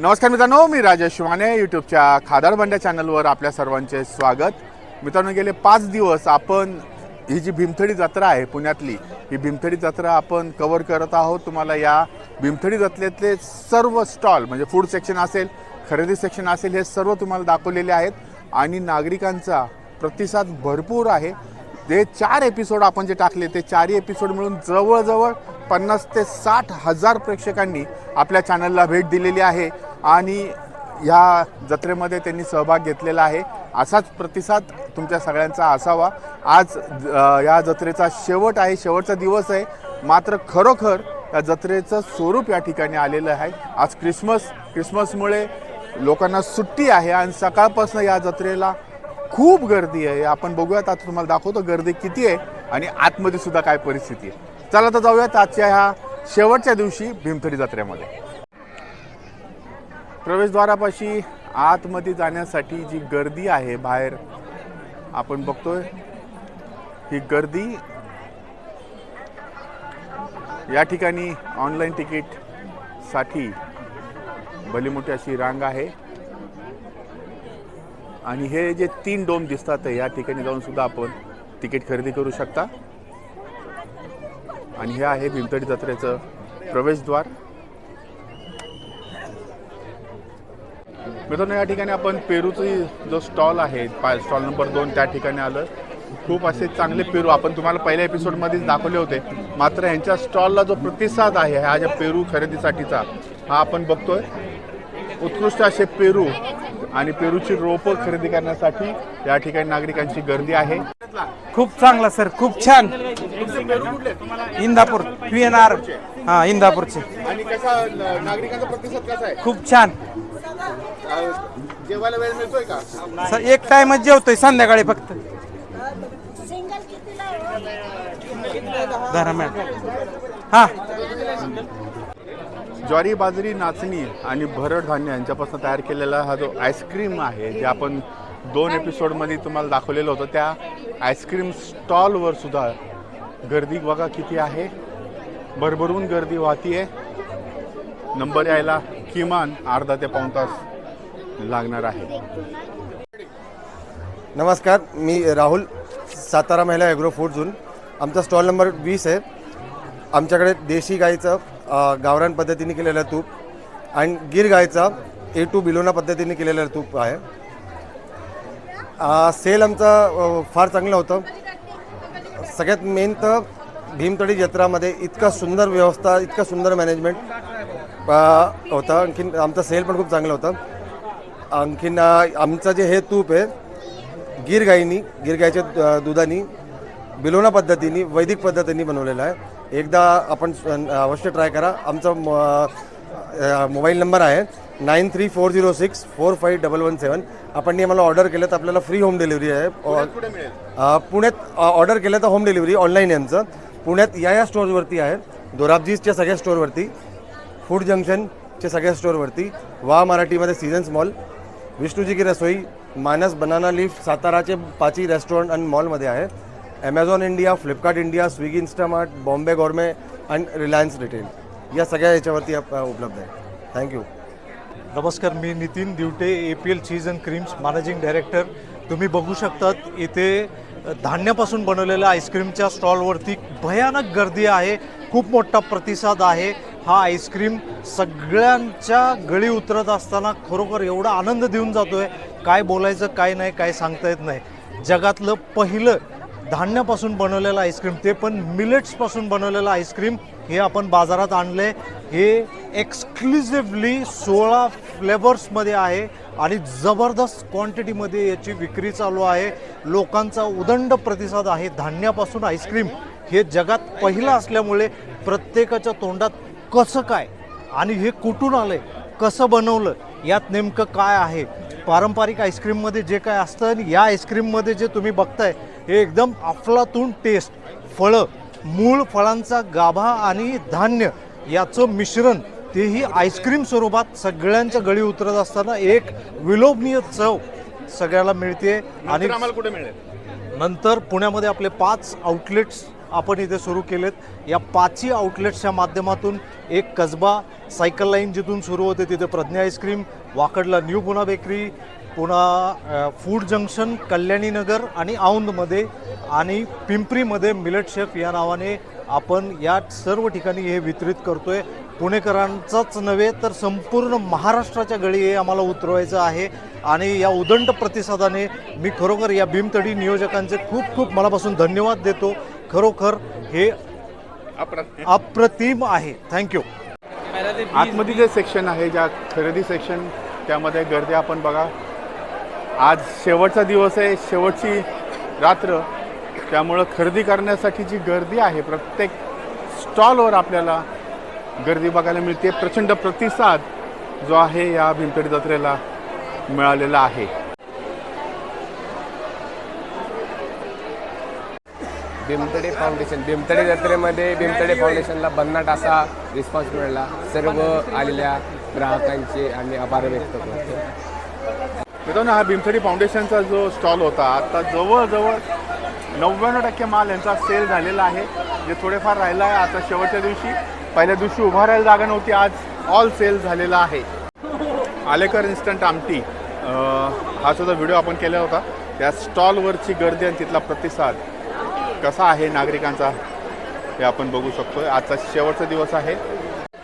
नमस्कार मित्रांनो मी राजेश शिवाने यूट्यूबच्या खादाड बंड्या चॅनलवर आपल्या सर्वांचे स्वागत. मित्रांनो गेले पाच दिवस आपण ही जी भीमथडी जत्रा आहे पुण्यातली ही भीमथडी जत्रा आपण कवर करत आहोत. तुम्हाला या भीमथडी जत्रेतले सर्व स्टॉल म्हणजे फूड सेक्शन असेल खरेदी सेक्शन असेल हे सर्व तुम्हाला दाखवलेले आहेत. आणि नागरिकांचा प्रतिसाद भरपूर आहे. ते चार एपिसोड आपण जे टाकले ते चारही एपिसोड मिळून जवळजवळ पन्नास ते साठ हजार प्रेक्षकांनी आपल्या चॅनलला भेट दिलेली आहे. आणि ह्या जत्रेमध्ये त्यांनी सहभाग घेतलेला आहे. असाच प्रतिसाद तुमच्या सगळ्यांचा असावा. आज या जत्रेचा शेवट आहे. शेवटचा दिवस आहे. मात्र खरोखर या जत्रेचं स्वरूप या ठिकाणी आलेलं आहे. आज क्रिसमस क्रिसमसमुळे लोकांना सुट्टी आहे आणि सकाळपासून या जत्रेला खूप गर्दी आहे. आपण बघूयात आता तुम्हाला दाखवतो गर्दी किती आहे आणि आतमध्ये सुद्धा काय परिस्थिती आहे. चला तर जाऊयात आजच्या ह्या शेवटच्या दिवशी भीमथडी जत्रेमध्ये. प्रवेशद्वारापाशी आतमध्ये जाण्यासाठी जी गर्दी आहे बाहेर आपण बघतोय ही गर्दी या ठिकाणी ऑनलाईन तिकीटसाठी भली मोठी अशी रांग आहे. आणि हे जे तीन डोम दिसतात या ठिकाणी जाऊन सुद्धा आपण तिकीट खरेदी करू शकता. आणि हे आहे भीमतडी जत्रेचं प्रवेशद्वार. मित्रांनो या ठिकाणी आपण पेरूची जो स्टॉल आहे पा स्टॉल नंबर दोन त्या ठिकाणी आलं खूप असे चांगले पेरू आपण तुम्हाला पहिल्या एपिसोडमध्येच दाखवले होते. मात्र यांच्या स्टॉलला जो प्रतिसाद आहे हा ज्या पेरू खरेदीसाठीचा हा आपण बघतोय. उत्कृष्ट असे पेरू आणि पेरूची रोपं खरेदी करण्यासाठी या ठिकाणी नागरिकांची गर्दी आहे. खूप चांगला सर. खूप छान. इंदापूर पी एन आर हा इंदापूरचे. आणि कसा नागरिकांचा प्रतिसाद कसा आहे? खूप छान. जेवायला वेळ मिळतोय का? सर एक टाइमच जेवतोय संध्याकाळी फक्त. सिंगल कितीला? धरा मॅडम. हा. ज्वारी बाजरी नाचणी आणि भरड धान्य यांच्यापासून तयार केलेला हा जो आईस्क्रीम आहे जे आपण दोन एपिसोडमध्ये तुम्हाला दाखवलेलं होतं त्या आईस्क्रीम स्टॉलवर सुद्धा गर्दी बघा किती आहे. भरभरून गर्दी वाहती आहे नंबर यायला किमान अर्धा ते पाऊण तास लागणार आहे. नमस्कार मी राहुल सातारा महिला ॲग्रो फूड झोन आमचा स्टॉल नंबर वीस आहे. आमच्याकडे देशी गाईचं गावरान पद्धतीने केलेलं तूप आणि गिर गायचा ए टू बिलोना पद्धतीने केलेलं तूप आहे. सेल आमचं फार चांगलं होतं. सगळ्यात मेन तर भीमतडी जत्रामध्ये इतका सुंदर व्यवस्था इतका सुंदर मॅनेजमेंट होतं. आणखीन आमचं सेल पण खूप चांगलं होतं. आणखीन आमचं जे हे तूप आहे गिर गाईनी गिर गाईच्या द- दुधानी बिलोना पद्धतीने वैदिक पद्धतीने बनवलेलं आहे. एकदा आपण अवश्य ट्राय करा. आमचा मोबाईल नंबर आहे nine three four zero six four five double one seven. आपण आम्हाला ऑर्डर केलं तर आपल्याला फ्री होम डिलिव्हरी आहे. पुण्यात ऑर्डर केलं तर होम डिलिव्हरी ऑनलाईन आहे आमचं. पुण्यात या या स्टोअरवरती आहे. दोराबजीजच्या सगळ्या स्टोअरवरती फूड जंक्शनच्या सगळ्या स्टोअरवरती वा मराठीमध्ये सीझन्स मॉल विष्णूजी की रसोई मानस बनाना लीफ साताराचे पाची रेस्टॉरंट आणि मॉलमध्ये आहे. Amazon India Flipkart India Swiggy Instamart Bombay gourmet आणि रिलायन्स रिटेल या सगळ्या याच्यावरती उपलब्ध आहे. थँक्यू नमस्कार मी Nitin Divate A P L cheese and creams managing director तुम्ही बघू शकतात इथे धान्यापासून बनवलेल्या आईस्क्रीमच्या स्टॉलवरती भयानक गर्दी आहे. खूप मोठा प्रतिसाद आहे. हा आईस्क्रीम सगळ्यांच्या गळी उतरत असताना खरोखर एवढा आनंद देऊन जातोय. काय बोलायचं काय नाही काय सांगता येत नाही. जगातलं पहिलं धान्यापासून बनवलेलं आईस्क्रीम ते पण मिलेट्सपासून बनवलेलं आईस्क्रीम हे आपण बाजारात आणले हे एक्सक्लुझिव्हली सोळा फ्लेवर्समध्ये आहे आणि जबरदस्त क्वांटिटीमध्ये याची विक्री चालू आहे. लोकांचा उदंड प्रतिसाद आहे धान्यापासून आईस्क्रीम. हे जगात पहिलं असल्यामुळे प्रत्येकाच्या तोंडात कसं काय आणि हे कुठून आलं आहे कसं बनवलं? यात नेमकं काय आहे? पारंपरिक आईस्क्रीममध्ये जे काय असतं आणि या आईस्क्रीममध्ये जे तुम्ही बघताय हे एकदम अफलातून टेस्ट फळं मूळ फळांचा गाभा आणि धान्य याचं मिश्रण तेही आईस्क्रीम स्वरूपात सगळ्यांच्या गळी उतरत असताना एक विलोभनीय चव सगळ्याला मिळते. आणि आम्हाला कुठे मिळेल? नंतर पुण्यामध्ये आपले पाच आउटलेट्स आपण इथे सुरू केलेत. या पाचही आउटलेट्सच्या माध्यमातून एक कसबा सायकल लाईन जिथून सुरू होते तिथे प्रज्ञा आईस्क्रीम वाकडला न्यू पुणा बेकरी पुन्हा फूड जंक्शन कल्याणीनगर आणि औंधमध्ये आणि पिंपरीमध्ये मिलट शेफ या नावाने आपण या सर्व ठिकाणी हे वितरित करतोय. पुणेकरांचाच नव्हे तर संपूर्ण महाराष्ट्राच्या गळी हे आम्हाला उतरवायचं आहे. आणि या उदंड प्रतिसादाने मी खरोखर या भीमतडी नियोजकांचे खूप खूप मनापासून धन्यवाद देतो. खरोखर हे अप्रतिम. आहे. थँक्यू आतमध्ये जे सेक्शन आहे ज्या खरेदी सेक्शन त्यामध्ये गर्दी आपण बघा. आज शेवटचा दिवस आहे शेवटची रात्र. त्यामुळं खरेदी करण्यासाठी जी गर्दी आहे प्रत्येक स्टॉलवर आपल्याला गर्दी बघायला मिळते. प्रचंड प्रतिसाद जो आहे या भीमतडी जत्रेला मिळालेला आहे. भीमतडे फाउंडेशन भीमतडे जत्रेमध्ये भीमतडे फाउंडेशनला भन्नाट असा रिस्पॉन्स मिळाला. सर्व आलेल्या ग्राहकांचे आम्ही आभार व्यक्त करतो. मित्रांनो हा भीमथडी फाउंडेशनचा जो स्टॉल होता आता जवळजवळ नव्याण्णव टक्के माल यांचा सेल झालेला आहे. जे थोडेफार राहिला आहे आता शेवटच्या दिवशी. पहिल्या दिवशी उभा राहायला जागा नव्हती आज ऑल सेल झालेला आहे. आलेकर इन्स्टंट आमटी. हा सुद्धा व्हिडिओ आपण केला होता. त्या स्टॉलवरची गर्दी आणि तिथला प्रतिसाद. कसा आहे नागरिकांचा हे आपण बघू शकतोय. आजचा शेवटचा दिवस आहे.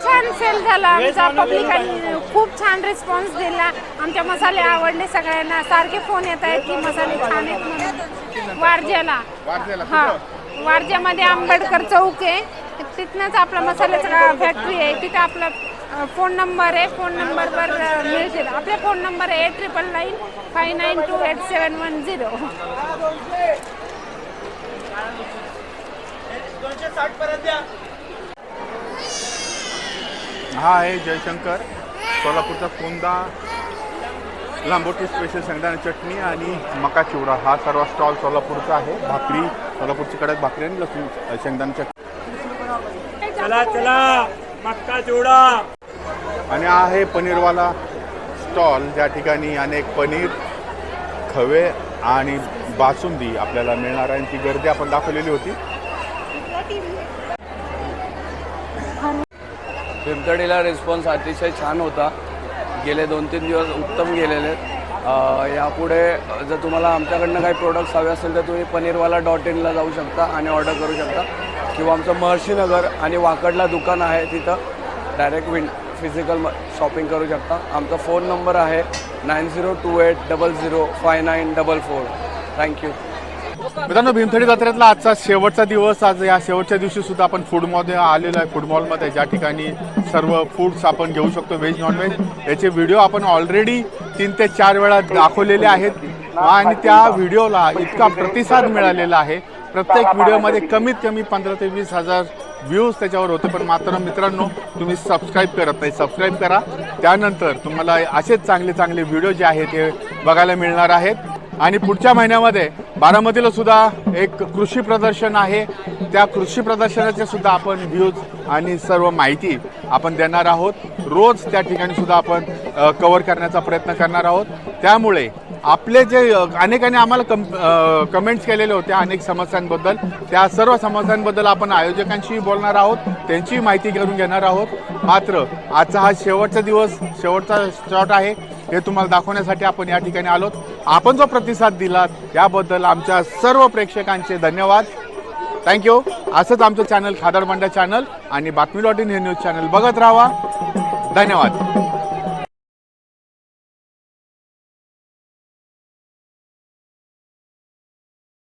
छान सेल झाला आमचा. पब्लिकांनी खूप छान रिस्पॉन्स दिला. आमचे मसाले आवडले सगळ्यांना. सारखे फोन येत आहेत की मसाले छान आहेत म्हणून. वारजेला वारजेला हा. वारजेमध्ये आंबेडकर चौक आहे. तिथनंच आपला मसाल्याचा फॅक्टरी आहे. तिथे आपला फोन नंबर आहे. फोन नंबरवर मिळतील आपला फोन नंबर आहे eight triple nine five nine two eight seven one zero हा आहे जयशंकर सोलापूरचा कोंदा लांबोटी स्पेशल शेंगदाणा चटणी आणि मका चिवडा. हा सर्व स्टॉल सोलापूरचा आहे. भाकरी सोलापूरची कडक भाकरी आणि लसूण शेंगदाणा चटणी. चला चला. मक्का चिवडा. आणि हा आहे पनीरवाला स्टॉल ज्या ठिकाणी अनेक पनीर खवे आणि बासुंदी आपल्याला मिळणार आहे ती गर्दी आपण दाखवलेली होती. भीमतडीला रिस्पॉन्स अतिशय छान होता. गेले दोन तीन दिवस उत्तम गेलेले. यापुढे जर तुम्हाला आमच्याकडनं काही प्रोडक्ट्स हवे असेल तर तुम्ही पनीरवाला डॉट इनला जाऊ शकता आणि ऑर्डर करू शकता. किंवा आमचं महर्षीनगर आणि वाकडला दुकान आहे तिथं डायरेक्ट विन फिजिकल शॉपिंग करू शकता. आमचा फोन नंबर आहे nine zero two eight double zero five nine double four thank you मित्रांनो भीमथडी जत्रेतला आजचा शेवटचा दिवस. आज या शेवटच्या दिवशी सुद्धा आपण फूडमध्ये आलेलो आहे. फूड मॉलमध्ये ज्या ठिकाणी सर्व फूड्स आपण घेऊ शकतो व्हेज नॉनव्हेज याचे व्हिडिओ आपण ऑलरेडी तीन ते चार वेळा दाखवलेले आहेत. आणि त्या व्हिडिओला इतका प्रतिसाद मिळालेला आहे. प्रत्येक व्हिडिओमध्ये कमीत कमी पंधरा ते वीस हजार व्ह्यूज त्याच्यावर होते. पण मात्र मित्रांनो तुम्ही सबस्क्राईब करत नाही. सबस्क्राईब करा. त्यानंतर तुम्हाला असेच चांगले चांगले व्हिडिओ जे आहेत ते बघायला मिळणार आहेत. आणि पुढच्या महिन्यामध्ये बारामतीला सुद्धा एक कृषी प्रदर्शन आहे. त्या कृषी प्रदर्शनाचे सुद्धा आपण व्ह्यूज आणि सर्व माहिती आपण देणार आहोत. रोज त्या ठिकाणी सुद्धा आपण कवर करण्याचा प्रयत्न करणार आहोत. त्यामुळे आपले जे अनेकांनी आम्हाला कम कमेंट्स केलेले होते अनेक समस्यांबद्दल. त्या सर्व समस्यांबद्दल आपण आयोजकांशी बोलणार आहोत. त्यांची माहिती करून घेणार आहोत. मात्र आजचा हा शेवटचा दिवस शेवटचा शॉट आहे. हे तुम्हाला दाखवण्यासाठी आपण या ठिकाणी आलोत. आपण जो प्रतिसाद दिलात याबद्दल आमच्या सर्व प्रेक्षकांचे धन्यवाद. थँक्यू असंच आमचं चॅनल खादरबंडा चॅनल आणि बातमी डॉट इन हे न्यूज चॅनल बघत राहा. धन्यवाद.